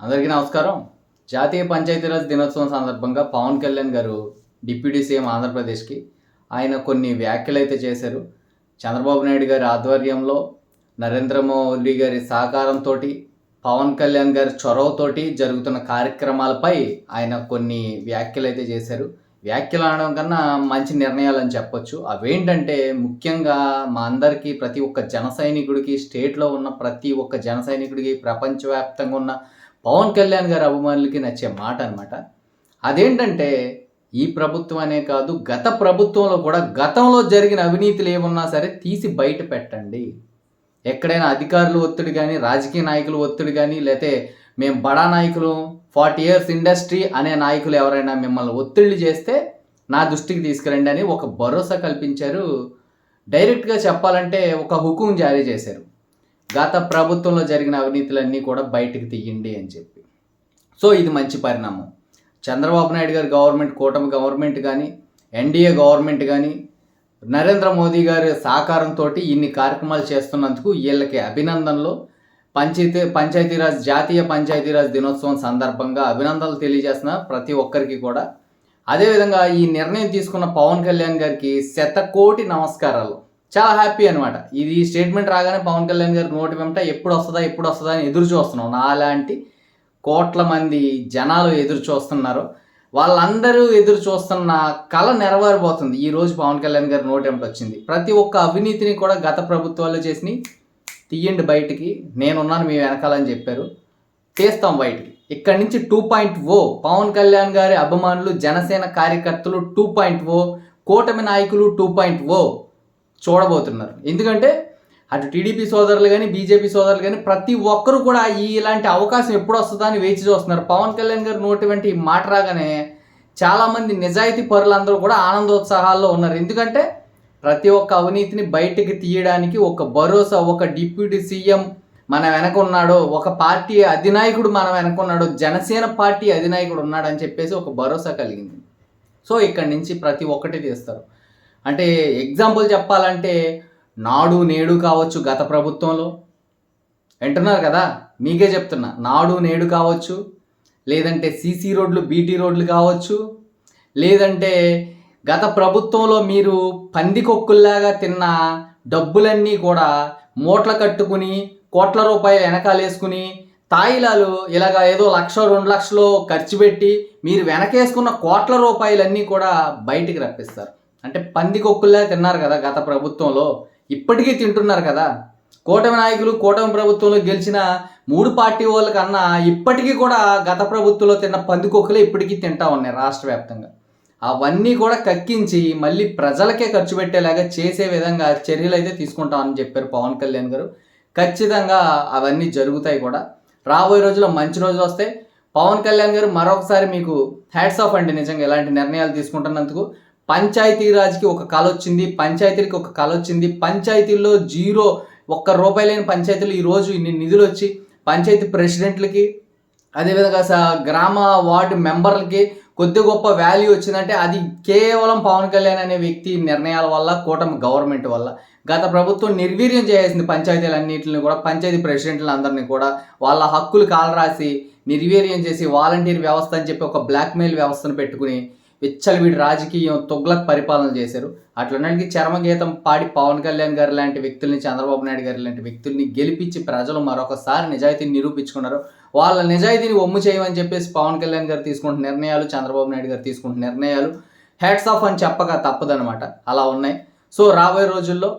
అందరికీ నమస్కారం. జాతీయ పంచాయతీరాజ్ దినోత్సవం సందర్భంగా పవన్ కళ్యాణ్ గారు డిప్యూటీ సీఎం ఆంధ్రప్రదేశ్కి ఆయన కొన్ని వ్యాఖ్యలు అయితే చేశారు. చంద్రబాబు నాయుడు గారి ఆధ్వర్యంలో నరేంద్ర మోడీ గారి సహకారంతో పవన్ కళ్యాణ్ గారి చొరవతోటి జరుగుతున్న కార్యక్రమాలపై ఆయన కొన్ని వ్యాఖ్యలు అయితే చేశారు. వ్యాఖ్యలు అనడం కన్నా మంచి నిర్ణయాలు అని చెప్పొచ్చు. అవేంటంటే ముఖ్యంగా మా అందరికీ ప్రతి ఒక్క జన సైనికుడికి స్టేట్లో ఉన్న ప్రతి ఒక్క జన సైనికుడికి ప్రపంచవ్యాప్తంగా ఉన్న పవన్ కళ్యాణ్ గారి అభిమానులకి నచ్చే మాట అనమాట అదేంటంటే ఈ ప్రభుత్వం అనే కాదు గత ప్రభుత్వంలో కూడా గతంలో జరిగిన అవినీతులు ఏమున్నా సరే తీసి బయట పెట్టండి. ఎక్కడైనా అధికారులు ఒత్తిడి కానీ రాజకీయ నాయకులు ఒత్తిడి కానీ లేతే మేము బడా నాయకులు ఫార్టీ ఇయర్స్ ఇండస్ట్రీ అనే నాయకులు ఎవరైనా మిమ్మల్ని ఒత్తిళ్ళు చేస్తే నా దృష్టికి తీసుకురండి అని ఒక భరోసా కల్పించారు. డైరెక్ట్గా చెప్పాలంటే ఒక హుకుం జారీ చేశారు. గత ప్రభుత్వంలో జరిగిన అవినీతులన్నీ కూడా బయటకు తీయండి అని చెప్పి. సో ఇది మంచి పరిణామం. చంద్రబాబు నాయుడు గారి గవర్నమెంట్ కూటమి గవర్నమెంట్ కానీ ఎన్డీఏ గవర్నమెంట్ కానీ నరేంద్ర మోదీ గారి సహకారంతో ఇన్ని కార్యక్రమాలు చేస్తున్నందుకు వీళ్ళకి అభినందనలు. పంచాయతీ పంచాయతీరాజ్ జాతీయ పంచాయతీరాజ్ దినోత్సవం సందర్భంగా అభినందనలు తెలియజేస్తున్న ప్రతి ఒక్కరికి కూడా. అదేవిధంగా ఈ నిర్ణయం తీసుకున్న పవన్ కళ్యాణ్ గారికి శతకోటి నమస్కారాలు. చాలా హ్యాపీ అనమాట ఇది స్టేట్మెంట్ రాగానే పవన్ కళ్యాణ్ గారి నోటి వెంట ఎప్పుడు వస్తుందా ఎప్పుడు వస్తుందా అని ఎదురు చూస్తున్నాం. నాలాంటి కోట్ల మంది జనాలు ఎదురు చూస్తున్నారు. వాళ్ళందరూ ఎదురు చూస్తున్న కళ నెరవేరబోతుంది. ఈ రోజు పవన్ కళ్యాణ్ గారి నోటి వెంట వచ్చింది. ప్రతి ఒక్క అవినీతిని కూడా గత ప్రభుత్వాలు చేసి తీయండి బయటికి. నేనున్నాను మీ వెనకాలని చెప్పారు. తీస్తాం బయటికి. ఇక్కడి నుంచి two point O Pawan Kalyan గారి అభిమానులు జనసేన కార్యకర్తలు టూ పాయింట్ ఓ కూటమి నాయకులు టూ పాయింట్ ఓ చూడబోతున్నారు. ఎందుకంటే అటు టీడీపీ సోదరులు కానీ బీజేపీ సోదరులు కానీ ప్రతి ఒక్కరు కూడా ఈ ఇలాంటి అవకాశం ఎప్పుడు వస్తుందా అని వేచి చూస్తున్నారు. పవన్ కళ్యాణ్ గారు నోటి వెంట ఈ మాట రాగానే చాలామంది నిజాయితీ పరులందరూ కూడా ఆనందోత్సాహాల్లో ఉన్నారు. ఎందుకంటే ప్రతి ఒక్క అవినీతిని బయటికి తీయడానికి ఒక భరోసా ఒక డిప్యూటీ సీఎం మన వెనక ఉన్నాడు ఒక పార్టీ అధినాయకుడు మన వెనక ఉన్నాడు జనసేన పార్టీ అధినాయకుడు ఉన్నాడు అని చెప్పేసి ఒక భరోసా కలిగింది. సో ఇక్కడి నుంచి ప్రతి ఒక్కటి తీస్తారు. అంటే ఎగ్జాంపుల్ చెప్పాలంటే నాడు నేడు కావచ్చు గత ప్రభుత్వంలో. వింటున్నారు కదా? మీకే చెప్తున్నా. నాడు నేడు కావచ్చు లేదంటే సీసీ రోడ్లు బీటీ రోడ్లు కావచ్చు లేదంటే గత ప్రభుత్వంలో మీరు పందికొక్కుల్లాగా తిన్న డబ్బులన్నీ కూడా మూట్ల కట్టుకుని కోట్ల రూపాయలు వెనకాలేసుకుని తాయిలాలు ఇలాగ ఏదో లక్ష రెండు లక్షలు ఖర్చు పెట్టి మీరు వెనకేసుకున్న కోట్ల రూపాయలన్నీ కూడా బయటికి రప్పిస్తారు. అంటే పందికొక్కుల్లా తిన్నారు కదా గత ప్రభుత్వంలో. ఇప్పటికీ తింటున్నారు కదా. కూటమి నాయకులు కూటమి ప్రభుత్వంలో గెలిచిన మూడు పార్టీ వాళ్ళకన్నా ఇప్పటికీ కూడా గత ప్రభుత్వంలో తిన్న పందికొక్కులే ఇప్పటికీ తింటా ఉన్నాయి రాష్ట్ర వ్యాప్తంగా. అవన్నీ కూడా కక్కించి మళ్ళీ ప్రజలకే ఖర్చు పెట్టేలాగా చేసే విధంగా చర్యలు అయితే తీసుకుంటామని చెప్పారు పవన్ కళ్యాణ్ గారు. ఖచ్చితంగా అవన్నీ జరుగుతాయి కూడా. రాబోయే రోజుల్లో మంచి రోజులు వస్తే పవన్ కళ్యాణ్ గారు మరొకసారి మీకు హ్యాట్స్ ఆఫ్ అండి. నిజంగా ఇలాంటి నిర్ణయాలు తీసుకుంటున్నందుకు పంచాయతీరాజ్కి ఒక కళ వచ్చింది పంచాయతీలకి ఒక కళ వచ్చింది పంచాయతీల్లో జీరో ఒక్క రూపాయి లేని పంచాయతీలు ఈరోజు ఇన్ని నిధులు వచ్చి పంచాయతీ ప్రెసిడెంట్లకి అదేవిధంగా స గ్రామ వార్డు మెంబర్లకి కొద్ది గొప్ప వాల్యూ వచ్చిందంటే అది కేవలం పవన్ కళ్యాణ్ అనే వ్యక్తి నిర్ణయాల వల్ల కూటమి గవర్నమెంట్ వల్ల. గత ప్రభుత్వం నిర్వీర్యం చేసింది పంచాయతీలన్నింటిని కూడా పంచాయతీ ప్రెసిడెంట్లు అందరినీ కూడా. వాళ్ళ హక్కులు కాలరాసి నిర్వీర్యం చేసి వాలంటీర్ వ్యవస్థ అని చెప్పి ఒక బ్లాక్మెయిల్ వ్యవస్థను పెట్టుకుని విచ్చలవిడి రాజకీయం తొగ్లక్ పరిపాలన చేశారు. అట్లన్నిటికీ చర్మగీతం పాడి పవన్ కళ్యాణ్ గారు లాంటి వ్యక్తుల్ని చంద్రబాబు నాయుడు గారు లాంటి వ్యక్తుల్ని గెలిపించి ప్రజలు మరొకసారి నిజాయితీని నిరూపించుకున్నారు. వాళ్ళ నిజాయితీని ఒమ్ము చేయమని చెప్పేసి పవన్ కళ్యాణ్ గారు తీసుకుంటున్న నిర్ణయాలు చంద్రబాబు నాయుడు గారు తీసుకుంటున్న నిర్ణయాలు హ్యాట్స్ ఆఫ్ అని చెప్పక తప్పదనమాట అలా ఉన్నాయి. సో రాబోయే రోజుల్లో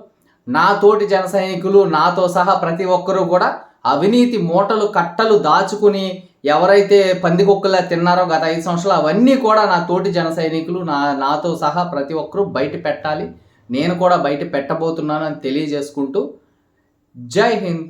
నా తోటి జన సైనికులు నాతో సహా ప్రతి ఒక్కరూ కూడా అవినీతి మూటలు కట్టలు దాచుకుని ఎవరైతే పందికొక్కులా తిన్నారో గత ఐదు సంవత్సరాలు అవన్నీ కూడా నా తోటి జన సైనికులు నా నాతో సహా ప్రతి ఒక్కరూ బయట పెట్టాలి. నేను కూడా బయట పెట్టబోతున్నాను అని తెలియజేసుకుంటూ జై హింద్.